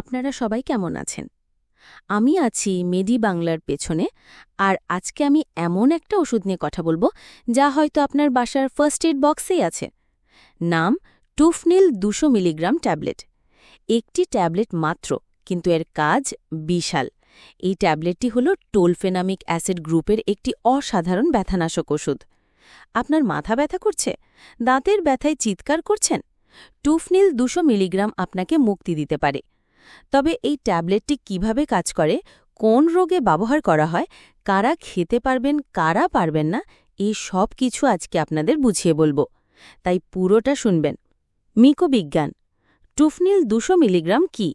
আপনারা সবাই কেমন আছেন? আমি আছি মেডি বাংলার পেছনে, আর আজকে আমি এমন একটা ওষুধ নিয়ে কথা বলব, যা হয়তো আপনার বাসার ফার্স্ট এড বক্সেই আছে। নাম টুফনিল দুশো মিলিগ্রাম ট্যাবলেট। একটি ট্যাবলেট মাত্র, কিন্তু এর কাজ বিশাল। এই ট্যাবলেটটি হল টোলফেনামিক অ্যাসিড গ্রুপের একটি অসাধারণ ব্যথানাশক ওষুধ। আপনার মাথা ব্যথা করছে? দাঁতের ব্যথায় চিৎকার করছেন? টুফনিল দুশো মিলিগ্রাম আপনাকে মুক্তি দিতে পারে। তবে এই ট্যাবলেটটি কীভাবে কাজ করে, কোন রোগে ব্যবহার করা হয়, কারা খেতে পারবেন, কারা পারবেন না, এই সব কিছু আজকে আপনাদের বুঝিয়ে বলব। তাই পুরোটা শুনবেন। মিকোবিজ্ঞান, টুফনিল দুশো মিলিগ্রাম কি?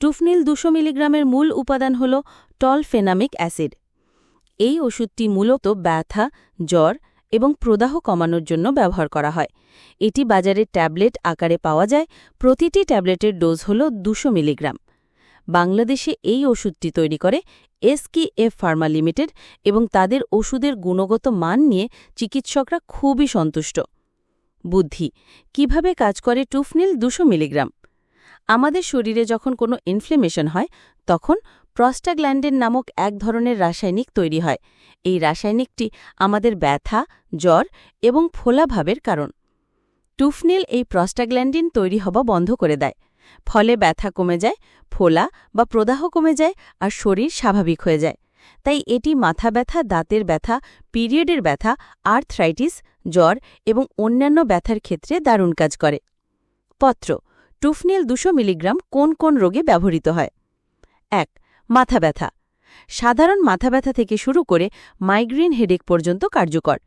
টুফনিল দুশো মিলিগ্রামের মূল উপাদান হল টলফেনামিক অ্যাসিড। এই ওষুধটি মূলত ব্যথা, জ্বর এবং প্রদাহ কমানোর জন্য ব্যবহার করা হয়। এটি বাজারে ট্যাবলেট আকারে পাওয়া যায়। প্রতিটি ট্যাবলেটের ডোজ হল দুশো মিলিগ্রাম। বাংলাদেশে এই ওষুধটি তৈরি করে এসকিএফ ফার্মা লিমিটেড এবং তাদের ওষুধের গুণগত মান নিয়ে চিকিৎসকরা খুবই সন্তুষ্ট। বুদ্ধি, কীভাবে কাজ করে টুফনিল দুশো মিলিগ্রাম? আমাদের শরীরে যখন কোনো ইনফ্লেমেশন হয়, তখন প্রস্টাগ্ল্যান্ডেন নামক এক ধরনের রাসায়নিক তৈরি হয়। এই রাসায়নিকটি আমাদের ব্যথা, জ্বর এবং ফোলাভাবের কারণ। টুফনিল এই প্রস্টাগ্ল্যান্ডিন তৈরি হওয়া বন্ধ করে দেয়। ফলে ব্যথা কমে যায়, ফোলা বা প্রদাহ কমে যায় আর শরীর স্বাভাবিক হয়ে যায়। তাই এটি মাথা ব্যথা, দাঁতের ব্যথা, পিরিয়ডের ব্যথা, আর্থ্রাইটিস, জ্বর এবং অন্যান্য ব্যথার ক্ষেত্রে দারুণ কাজ করে। পত্র, টুফনিল দুশো মিলিগ্রাম কোন কোন রোগে ব্যবহৃত হয়? এক মাথা ব্যথা। সাধারণ মাথা ব্যথা থেকে শুরু করে মাইগ্রেন হেডেক পর্যন্ত কার্যকর।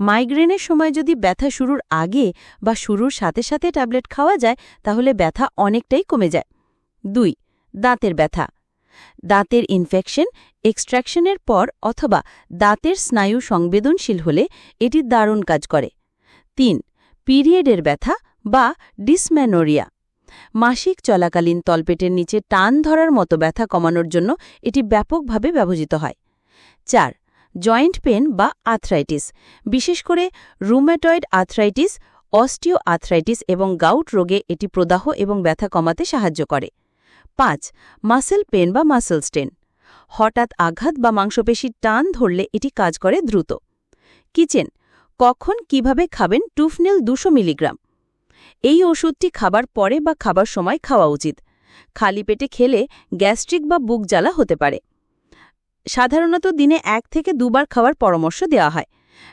মাইগ্রেনের সময় যদি ব্যথা শুরুর আগে বা শুরুর সাথে সাথে ট্যাবলেট খাওয়া যায়, তাহলে ব্যথা অনেকটাই কমে যায়। দুই, দাঁতের ব্যথা। দাঁতের ইনফেকশন এক্সট্র্যাকশনের পর অথবা দাঁতের স্নায়ু সংবেদনশীল হলে এটি দারুণ কাজ করে। তিন, পিরিয়ডের ব্যথা বা ডিসম্যানোরিয়া। মাসিক চলাকালীন তলপেটের নিচে টান ধরার মতো ব্যথা কমানোর জন্য এটি ব্যাপকভাবে ব্যবহৃত হয়। চার, জয়েন্ট পেন বা আর্থ্রাইটিস, বিশেষ করে রুমেটয়েড আর্থ্রাইটিস অস্টিও আর্থ্রাইটিস এবং গাউট রোগে এটি প্রদাহ এবং ব্যথা কমাতে সাহায্য করে। পাঁচ, মাসেল পেন বা মাসেল স্টেন হঠাৎ আঘাত বা মাংসপেশির টান ধরলে এটি কাজ করে দ্রুত। কিচেন, কখন কীভাবে খাবেন টুফনেল দুশো মিলিগ্রাম এই ওষুধটি খাবার পরে বা খাবার সময় খাওয়া উচিত। খালি পেটে খেলে গ্যাস্ট্রিক বা বুক জ্বালা হতে পারে। সাধারণত দিনে এক থেকে দুবার খাওয়ার পরামর্শ দেওয়া হয়।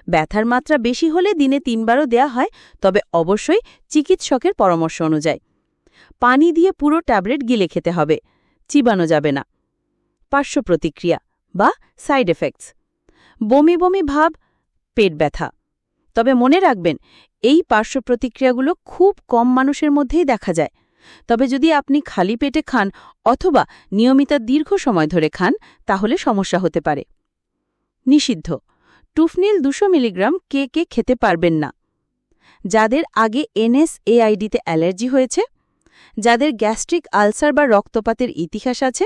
ব্যথার মাত্রা বেশি হলে দিনে তিনবারও দেওয়া হয়, তবে অবশ্যই চিকিৎসকের পরামর্শ অনুযায়ী। পানি দিয়ে পুরো ট্যাবলেট গিলে খেতে হবে, চিবানো যাবে না। পার্শ্ব প্রতিক্রিয়া বা সাইড এফেক্টস। বমি বমি ভাব, পেট ব্যথা। তবে মনে রাখবেন, এই পার্শ্ব প্রতিক্রিয়াগুলো খুব কম মানুষের মধ্যেই দেখা যায়। তবে যদি আপনি খালি পেটে খান অথবা নিয়মিত দীর্ঘ সময় ধরে খান, তাহলে সমস্যা হতে পারে। নিষিদ্ধ। টুফনিল দুশো মিলিগ্রাম কে কে খেতে পারবেন না। যাদের আগে এনএসএআইডিতে অ্যালার্জি হয়েছে, যাদের গ্যাস্ট্রিক আলসার বা রক্তপাতের ইতিহাস আছে,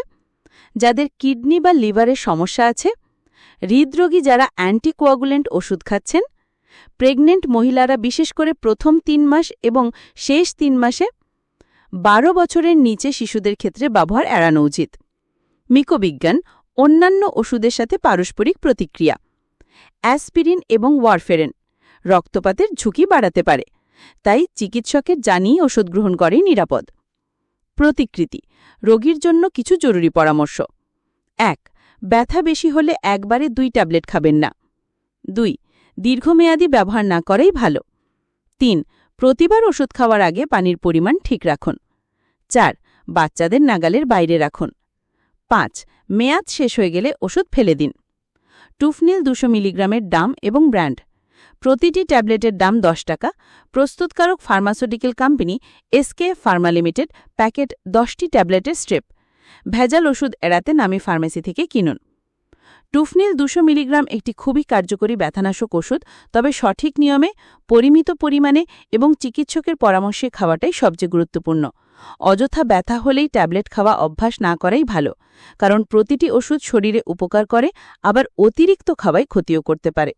যাদের কিডনি বা লিভারের সমস্যা আছে, হৃদরোগী যারা অ্যান্টিকোয়াগুলেন্ট ওষুধ খাচ্ছেন প্রেগনেন্ট মহিলারা বিশেষ করে প্রথম তিন মাস এবং শেষ তিন মাসে বারো বছরের নিচে শিশুদের ক্ষেত্রে ব্যবহার এড়ানো উচিত। মিকোবিজ্ঞান, অন্যান্য ওষুধের সাথে পারস্পরিক প্রতিক্রিয়া। অ্যাসপিরিন এবং ওয়ারফেরেন, রক্তপাতের ঝুঁকি বাড়াতে পারে, তাই চিকিৎসকের জানিয়ে ওষুধ গ্রহণ করেই নিরাপদ। প্রতিকৃতি, রোগীর জন্য কিছু জরুরি পরামর্শ। এক, ব্যথা বেশি হলে একবারে দুই ট্যাবলেট খাবেন না। দুই দীর্ঘমেয়াদী ব্যবহার না করাই ভালো। তিন, প্রতিবার ওষুধ খাওয়ার আগে পানির পরিমাণ ঠিক রাখুন। চার, বাচ্চাদের নাগালের বাইরে রাখুন। পাঁচ, মেয়াদ শেষ হয়ে গেলে ওষুধ ফেলে দিন। টুফনিল দুশো মিলিগ্রামের দাম এবং ব্র্যান্ড। প্রতিটি ট্যাবলেটের দাম দশ টাকা। প্রস্তুতকারক pharmaceutical company SK pharma limited packet দশটি ট্যাবলেটের স্ট্রিপ। ভেজাল ওষুধ এড়াতে নামি ফার্মেসি থেকে কিনুন। টুফনিল দুশো মিলিগ্রাম একটি খুবই কার্যকরী ব্যথানাশক ওষুধ, তবে সঠিক নিয়মে, পরিমিত পরিমাণে এবং চিকিৎসকের পরামর্শে খাওয়াটাই সবচেয়ে গুরুত্বপূর্ণ। অযথা ব্যথা হলেই ট্যাবলেট খাওয়া অভ্যাস না করাই ভালো, কারণ প্রতিটি ওষুধ শরীরে উপকার করে, আবার অতিরিক্ত খাওয়াই ক্ষতিও করতে পারে।